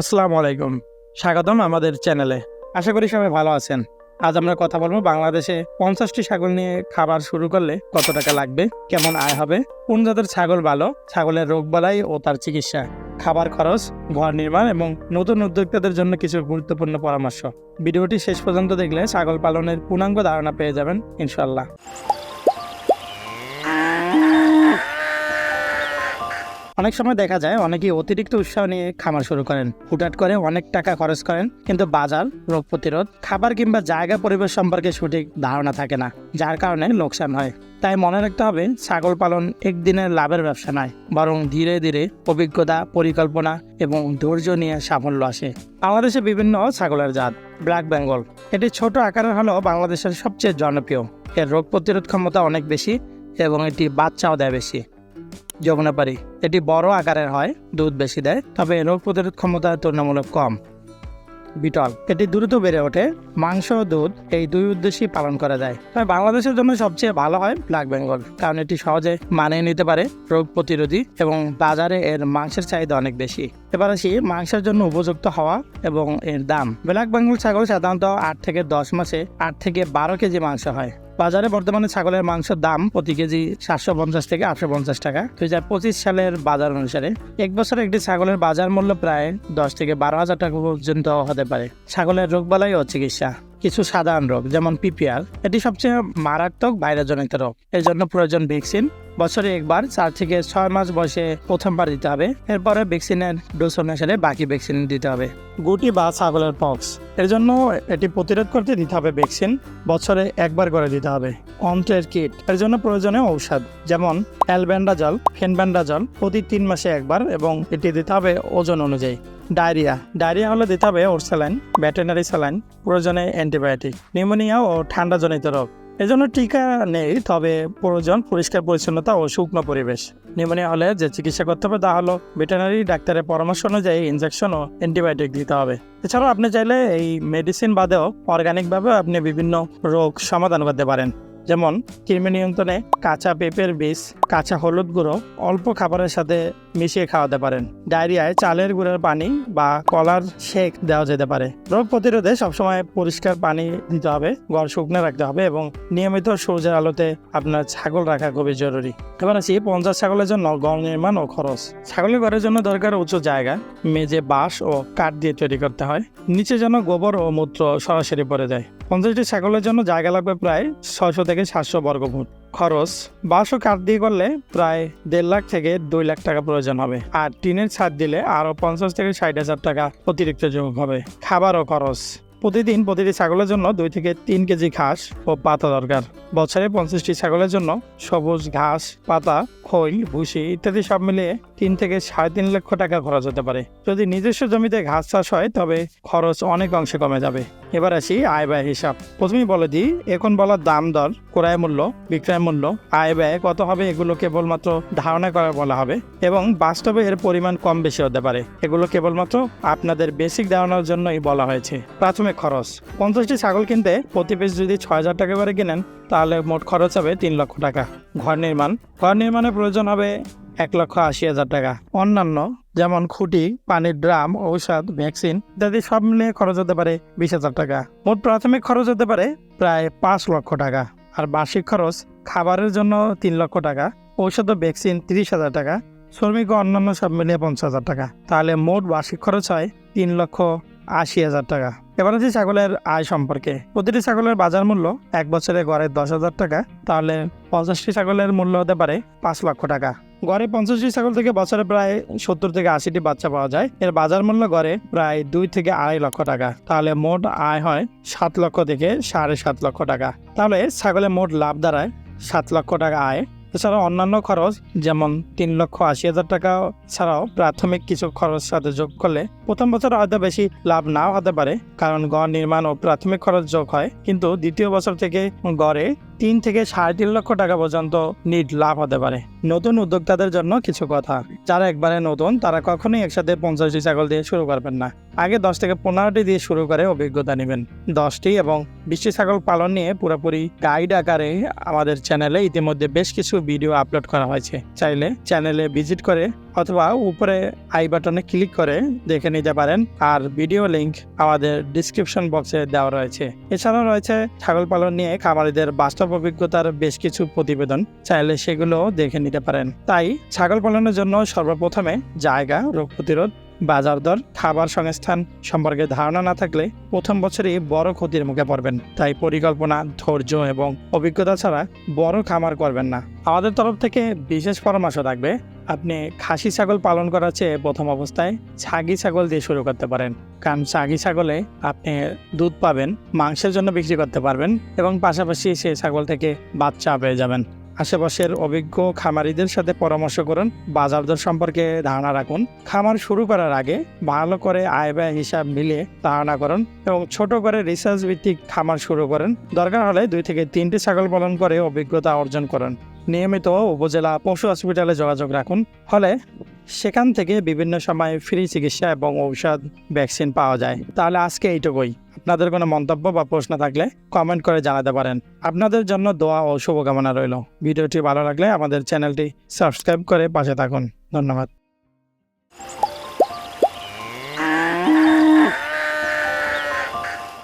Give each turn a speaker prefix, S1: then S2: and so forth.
S1: আসসালামু আলাইকুম। স্বাগতম আমাদের চ্যানেলে। আশা করি সবাই ভালো আছেন। আজ আমরা কথা বলব বাংলাদেশে পঞ্চাশটি ছাগল নিয়ে খাবার শুরু করলে কত টাকা লাগবে, কেমন আয় হবে, কোন জাতের ছাগল ভালো, ছাগলের রোগ বালাই ও তার চিকিৎসা, খাবার খরচ, ঘর নির্মাণ এবং নতুন উদ্যোক্তাদের জন্য কিছু গুরুত্বপূর্ণ পরামর্শ। ভিডিওটি শেষ পর্যন্ত দেখলে ছাগল পালনের পূর্ণাঙ্গ ধারণা পেয়ে যাবেন ইনশাল্লাহ অনেক সময় দেখা যায় অনেকেই অতিরিক্ত উৎসাহ নিয়ে খামার শুরু করেন। হুটাট করে অনেক টাকা খরচ করেন, কিন্তু বাজার, রোগ প্রতিরোধ, খাবার কিংবা জায়গা পরিবেশ সম্পর্কে সঠিক ধারণা থাকে না, যার কারণে লোকসান হয়। তাই মনে রাখতে হবে, ছাগল পালন একদিনের লাভের ব্যবসা নয়, বরং ধীরে ধীরে অভিজ্ঞতা, পরিকল্পনা এবং ধৈর্য নিয়ে সাফল্য আসে। বাংলাদেশে বিভিন্ন ছাগলের জাত, ব্ল্যাক বেঙ্গল। এটি ছোট আকারের হলেও বাংলাদেশের সবচেয়ে জনপ্রিয়। এর রোগ প্রতিরোধ ক্ষমতা অনেক বেশি এবং এটি বাচ্চাও দেয় বেশি। যমুনাপাড়ি। এটি বড় আকারের হয়, দুধ বেশি দেয়, তবে রোগ প্রতিরোধ ক্ষমতা তুলনামূলক কম। বিটল। এটি দ্রুত বেড়ে ওঠে, মাংস ও দুধ এই দুই উদ্দেশ্যেই পালন করা যায়। তবে বাংলাদেশের জন্য সবচেয়ে ভালো হয় ব্ল্যাক বেঙ্গল, কারণ এটি সহজে মানিয়ে নিতে পারে রোগ প্রতিরোধী এবং বাজারে এর মাংসের চাহিদা অনেক বেশি। এবার আসি মাংসের জন্য উপযুক্ত হওয়া এবং এর দাম। ব্ল্যাক বেঙ্গল ছাগল সাধারণত আট থেকে দশ মাসে আট থেকে বারো কেজি মাংস হয়। বাজারে বর্তমানে ছাগলের মাংসের দাম প্রতি কেজি সাতশো পঞ্চাশ থেকে আটশো পঞ্চাশ টাকা। দুই হাজার পঁচিশ সালের বাজার অনুসারে এক বছর একটি ছাগলের বাজার মূল্য প্রায় দশ থেকে বারো হাজার টাকা পর্যন্ত হতে পারে। ছাগলের রোগবালাই ও চিকিৎসা। কিছু সাধারণ রোগ, যেমন পিপিআর। এটি সবচেয়ে মারাত্মক ভাইরাসজনিত রোগ। এর জন্য প্রয়োজন ভ্যাকসিন। বছরে একবার, চার থেকে ছয় মাস বয়সে প্রথমবার দিতে হবে। এরপরে ভ্যাকসিনের ডোজ অনুসারে বাকি ভ্যাকসিন দিতে হবে। গুটি বা ছাগলের পক্স এর জন্য এটি প্রতিরোধ করতে দিতে হবে ভ্যাকসিন। বছরে একবার করে দিতে হবে। অন্ত্রের কিট। এর জন্য প্রয়োজনীয় ঔষধ, যেমন অ্যালবেন্ডাজল ফেনব্যান্ডাজল প্রতি তিন মাসে একবার এবং এটি দিতে হবে ওজন অনুযায়ী। ডায়রিয়া। ডায়রিয়া হলে দিতে হবে ওর স্যালাইন, ভেটেনারি স্যালাইন, প্রয়োজনে অ্যান্টিবায়োটিক, নিউমোনিয়া ও ঠান্ডাজনিত রোগ। এজন্য টিকা নেই, তবে প্রয়োজন পরিষ্কার পরিচ্ছন্নতা ও শুকনো পরিবেশ। নিউমোনিয়া হলে যে চিকিৎসা করতে হবে তা হলো ভেটেনারি ডাক্তারের পরামর্শ অনুযায়ী ইনজেকশন ও অ্যান্টিবায়োটিক দিতে হবে। এছাড়াও আপনি চাইলে এই মেডিসিন বাদেও অর্গানিকভাবে আপনি বিভিন্ন রোগ সমাধান করতে পারেন। যেমন কৃমি নিয়ন্ত্রণে কাঁচা পেঁপের বীজ, কাঁচা হলুদ গুঁড়ো, অল্প খাবারের সাথে মিশিয়ে খাওয়াতে পারেন। ডায়রিয়ায় চালের গুঁড়ের পানি বা কলার শেক দেওয়া যেতে পারে। রোগ প্রতিরোধে সবসময় পরিষ্কার পানি দিতে হবে, ঘর শুকনো রাখতে হবে এবং নিয়মিত সূর্যের আলোতে আপনার ছাগল রাখা খুবই জরুরি। এবার আসি পঞ্চাশ ছাগলের জন্য গড় নির্মাণ ও খরচ। ছাগলের ঘরের জন্য দরকার উঁচু জায়গা, মেঝে, বাঁশ ও কাঠ দিয়ে তৈরি করতে হয়। নিচে যেন গোবর ও মূত্র সরাসরি পড়ে যায়। পঞ্চাশটি ছাগলের জন্য জায়গা লাগবে প্রায় ছয়শো থেকে সাতশো বর্গফুট। খরচ বারোশো কাঠ দিয়ে করলে প্রায় দেড় লাখ থেকে দুই লাখ টাকা প্রয়োজন হবে। আর টিনের ছাদ দিলে আরও পঞ্চাশ থেকে ষাট হাজার টাকা অতিরিক্ত যোগ হবে। খাবার ও খরচ। প্রতিদিন প্রতিটি ছাগলের জন্য দুই থেকে তিন কেজি ঘাস ও পাতা দরকার। বছরে পঞ্চাশটি ছাগলের জন্য সবুজ ঘাস, পাতা, খৈল, ভুসি ইত্যাদি সব মিলিয়ে তিন থেকে সাড়ে তিন লক্ষ টাকা খরচ হতে পারে। যদি নিজস্ব জমিতে ঘাস চাষ হয়, তবে খরচ অনেক অংশে কমে যাবে। এবার আসি আয় ব্যয় হিসাব। প্রথমেই বলে দিই, এখন বলা দাম দর, ক্রয় মূল্য, বিক্রয় মূল্য, আয় ব্যয় কত হবে এগুলো কেবলমাত্র ধারণা করা বলা হবে এবং বাস্তবে এর পরিমাণ কম বেশি হতে পারে। এগুলো কেবলমাত্র আপনাদের বেসিক ধারণার জন্যই বলা হয়েছে। প্রাথমিক খরচ, পঞ্চাশটি ছাগল কিনতে প্রতি পিস যদি ছয় হাজার টাকা করে কিনেন, তাহলে মোট খরচ হবে তিন লক্ষ টাকা। ঘর নির্মাণ, ঘর নির্মাণে প্রয়োজন হবে এক লক্ষ আশি হাজার টাকা। অন্যান্য যেমন খুঁটি, পানির ড্রাম, ঔষধ, ভ্যাকসিন ইত্যাদি সব মিলিয়ে খরচ হতে পারে বিশ হাজার টাকা। মোট প্রাথমিক খরচ হতে পারে প্রায় পাঁচ লক্ষ টাকা। আর বার্ষিক খরচ খাবারের জন্য তিন লক্ষ টাকা, ঔষধ ও ভ্যাকসিন তিরিশ হাজার টাকা, শ্রমিক ও অন্যান্য সব মিলিয়ে পঞ্চাশ হাজার টাকা। তাহলে মোট বার্ষিক খরচ হয় তিন লক্ষ আশি হাজার টাকা। এবার হচ্ছে ছাগলের আয় সম্পর্কে। প্রতিটি ছাগলের বাজার মূল্য এক বছরে গড়ে দশ হাজার টাকা, তাহলে পঞ্চাশটি ছাগলের মূল্য হতে পারে পাঁচ লক্ষ টাকা। গড়ে পঞ্চাশটি ছাগল থেকে বছরে প্রায় সত্তর থেকে আশিটি বাচ্চা পাওয়া যায়। এর বাজার মূল্য গড়ে প্রায় দুই থেকে আড়াই লক্ষ টাকা। তাহলে মোট আয় হয় সাত লক্ষ থেকে সাড়ে সাত লক্ষ টাকা। তাহলে ছাগলের মোট লাভ দাঁড়ায় সাত লক্ষ টাকা আয়। এছাড়াও অন্যান্য খরচ যেমন তিন লক্ষ আশি হাজার টাকা ছাড়াও প্রাথমিক কিছু খরচ সাথে যোগ করলে প্রথম বছর হয়তো বেশি লাভ নাও হতে পারে। কারণ গড় নির্মাণ ও প্রাথমিক খরচ যোগ হয়। কিন্তু দ্বিতীয় বছর থেকে গড়ে তিন থেকে সাড়ে তিন লক্ষ টাকা পর্যন্ত নিট লাভ হতে পারে। নতুন উদ্যোক্তাদের জন্য কিছু কথা। যারা একবারে নতুন, তারা কখনোই একসাথে পঞ্চাশটি ছাগল দিয়ে শুরু করবেন না। আগে দশ থেকে পনেরোটি দিয়ে শুরু করে অভিজ্ঞতা নেবেন। দশটি এবং বিশটি ছাগল পালন নিয়ে পুরোপুরি গাইড আকারে আমাদের চ্যানেলে ইতিমধ্যে বেশ কিছু ভিডিও আপলোড করা হয়েছে। চাইলে চ্যানেলে ভিজিট করে অথবা উপরে আই বাটনে ক্লিক করে দেখে নিতে পারেন। আর ভিডিও লিংক আমাদের ডিসক্রিপশন বক্সে দেওয়া রয়েছে। এছাড়াও রয়েছে ছাগল পালন নিয়ে খামারিদের বাস্তব অভিজ্ঞতার বেশ কিছু প্রতিবেদন। চাইলে সেগুলো দেখে নিতে পারেন। তাই ছাগল পালনের জন্য সর্বপ্রথমে জায়গা, রোগ প্রতিরোধ, বাজার দর, খাবার সংস্থান সম্পর্কে ধারণা না থাকলে প্রথম বছরই বড় ক্ষতির মুখে পড়বেন। তাই পরিকল্পনা, ধৈর্য এবং অভিজ্ঞতা ছাড়া বড় খামার করবেন না। আমাদের তরফ থেকে বিশেষ পরামর্শ থাকবে আপনি খাসি ছাগল পালন করার চেয়ে প্রথম অবস্থায় ছাগি ছাগল দিয়ে শুরু করতে পারেন। কারণ ছাগি ছাগলে আপনি দুধ পাবেন, মাংসের জন্য বিক্রি করতে পারবেন এবং পাশাপাশি সেই ছাগল থেকে বাচ্চা পেয়ে যাবেন। আশেপাশের অভিজ্ঞ খামারিদের সাথে পরামর্শ করুন, বাজার দর সম্পর্কে ধারণা রাখুন। খামার শুরু করার আগে ভালো করে আয় ব্যয় হিসাব মিলিয়ে ধারণা করুন এবং ছোট করে রিসার্চ ভিত্তিক খামার শুরু করেন। দরকার হলে দুই থেকে তিনটি ছাগল পালন করে অভিজ্ঞতা অর্জন করুন। নিয়মিত উপজেলা পশু হসপিটালে যোগাযোগ রাখুন। ফলে সেখান থেকে বিভিন্ন সময় ফ্রি চিকিৎসা এবং ঔষধ ভ্যাকসিন পাওয়া যায়। তাহলে আজকে এইটুকুই। আপনাদের কোনো মন্তব্য বা প্রশ্ন থাকলে কমেন্ট করে জানাতে পারেন। আপনাদের জন্য দোয়া ও শুভকামনা রইল। ভিডিওটি ভালো লাগলে আমাদের চ্যানেলটি সাবস্ক্রাইব করে পাশে থাকুন। ধন্যবাদ।